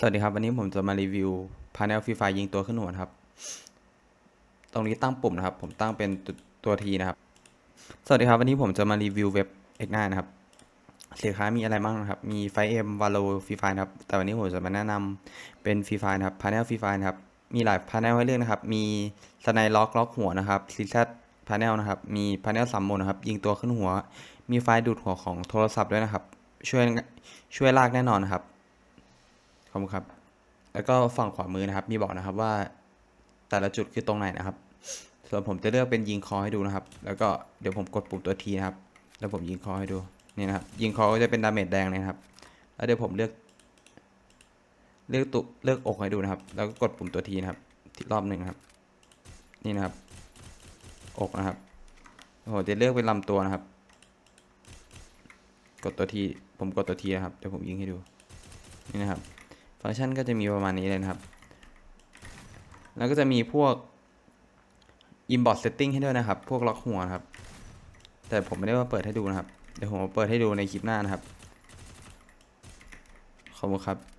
สวัสดีครับ วันนี้ผมจะมารีวิวพา n e l ฟรีไฟยิงตัวขึ้นหัวครับ ตรงนี้ตั้งปุ่มนะครับ ผมตั้งเป็นตัวตัวทีนะครับ สวัสดีครับวันนี้ผมจะมารีวิวเว็บ X9 นะครับสินค้ามีอะไรบ้างนะครับ มีไฟเอ็มวาโลฟรีไฟนะครับ แต่วันนี้ผมจะมาแนะนำเป็นฟรีไฟนะครับพา n e l ฟรีไฟนะครับ มีหลายพา n e l ให้เลือกนะครับ มีสไนล็อกล็อกหัวนะครับซีซพา n e l นะครับ มีพา n e l สามโหมดนะครับ ยิงตัวขึ้นหัว มีไฟดูดหัวของโทรศัพท์ด้วยนะครับ ช่วยช่วยลากแน่นอนนะครับ อบคุณครับ แล้วก็ฝั่งขวามือนะครับ มีบอกนะครับว่าแต่ละจุดคือตรงไหนนะครับ ส่วนผมจะเลือกเป็นยิงคอให้ดูนะครับ แล้วก็เดี๋ยวผมกดปุ่มตัวทีนะครับ แล้วผมยิงคอให้ดูนี่นะครับ ยิงคอก็จะเป็นดาเมจแดงเลยนะครับ แล้วเดี๋ยวผมเลือก เลือกตุเลือกอกให้ดูนะครับ แล้วก็กดปุ่มตัวทีนะครับรอบหนึ่งครับ นี่นะครับ อกนะครับโอ้โหจะเลือกเป็นลำตัวนะครับ กดตัวที ผมกดตัวทีนะครับ เดี๋ยวผมยิงให้ดู นี่นะครับ ฟังก์ชันก็จะมีประมาณนี้เลยนะครับ แล้วก็จะมีพวก inbox setting ให้ด้วยนะครับ พวกล็อกหัวครับ แต่ผมไม่ได้ว่าเปิดให้ดูนะครับ เดี๋ยวผมเปิดให้ดูในคลิปหน้านะครับ ขอบคุณครับ